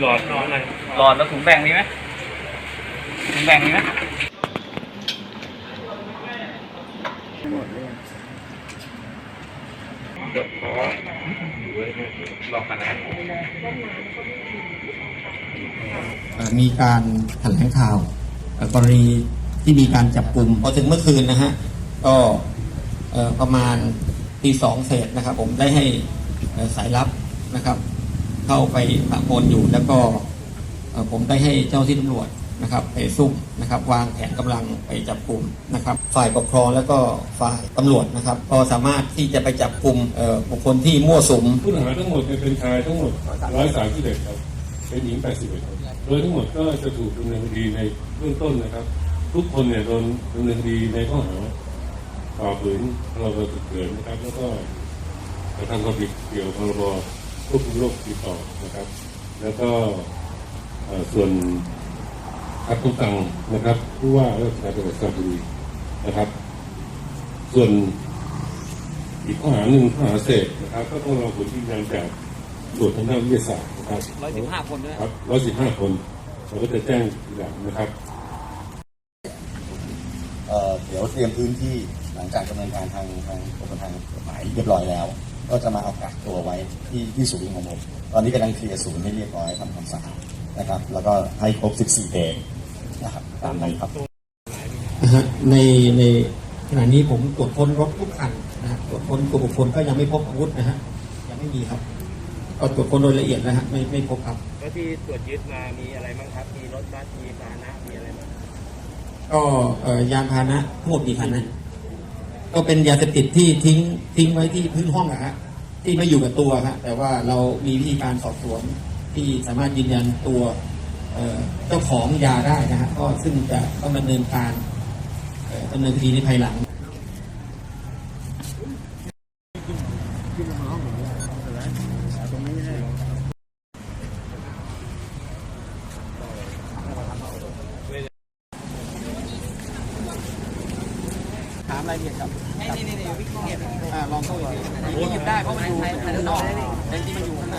หลอดนอนอะไรหลอดแล้วถุงแบ่งมีไหมถุงแบ่งมีไหมเดี๋ยวขอดูไว้ให้รอกันนะเอ่อมีการแถลงข่าวเอ่อกรณีที่มีการจับกลุ่มพอถึงเมื่อคืนนะฮะก็เอ่อประมาณตีสองเศษนะครับ ผมได้ให้เอ่อสายลับนะครับ เข้าไปปะปนอยู่แล้วก็ผมได้ให้เจ้าที่ตำรวจนะครับไปซุ่มนะครับ วางแผนกำลังไปจับกลุ่มนะครับ ฝ่ายปกครองแล้วก็ฝ่ายตำรวจนะครับ ก็สามารถที่จะไปจับกลุ่มบุคคลที่มั่วสุมผู้ต้องหาทั้งหมดเนี่ยเป็นชายทั้งหมด131ครับเป็นหญิง81คนโดยทั้งหมดก็จะถูกดำเนินคดีในเบื้องต้นนะครับ ทุกคนเนี่ยโดนดำเนินคดีในข้อหาฝ่าฝืนพรบฉุกเฉินนะครับ แล้วก็กระทำความผิดเกี่ยวกับพรบ ควบคุมโรคติดต่อนะครับ แล้วก็เอ่อส่วนขัดคำสั่งนะครับผู้ว่าราชการจังหวัดสระบุรีนะครับ ส่วนอีกข้อหาหนึ่งข้อหาเสพนะครับก็ต้องรอผลยืนยันจากตรวจทางด้านวิทยาศาสตร์นะครับร้อยสิบห้าคนด้วยครับร้อยสิบห้าคนเราก็จะแจ้งทีหลังนะครับเอ่อเดี๋ยวเตรียมพื้นที่หลังจากดำเนินการทางทางกรมทางกฎหมายเรียบร้อยแล้ว ก็จะมาเอากักตัวไว้ที่ที่ศูนย์ของผมตอนนี้กำลังเคลียร์ศูนย์ให้เรียบร้อยทำความสะอาดนะครับ แล้วก็ให้ครบ 14 เดย์นะครับตามนั้นครับนะฮะในในขณะนี้ผมตรวจค้นรถทุกคันนะฮะตรวจค้นตัวบุคคลก็ยังไม่พบอาวุธนะฮะยังไม่มีครับก็ตรวจค้นโดยละเอียดนะฮะไม่ไม่พบครับ แล้วที่ตรวจยึดมามีอะไรบ้างครับ มีรถบัสมีพาหนะมีอะไรบ้างก็เอ่อยานพาหนะทั้งหมดกี่คันนะ ก็เป็นยาเสพติดที่ทิ้งทิ้งไว้ที่พื้นห้องอะฮะที่ไม่อยู่กับตัวฮะแต่ว่าเรามีวิธีการสอบสวนที่สามารถยืนยันตัวเจ้าของยาได้นะฮะก็ซึ่งจะต้องดำเนินการดำเนินคดีในภายหลัง ถามรายละเอียดครับนี่นี่นี่วิกเก็ตอ่าลองเข้าไปดูหยิบได้เพราะมันอยู่ข้างนอกแต่จริงมันอยู่ข้างใน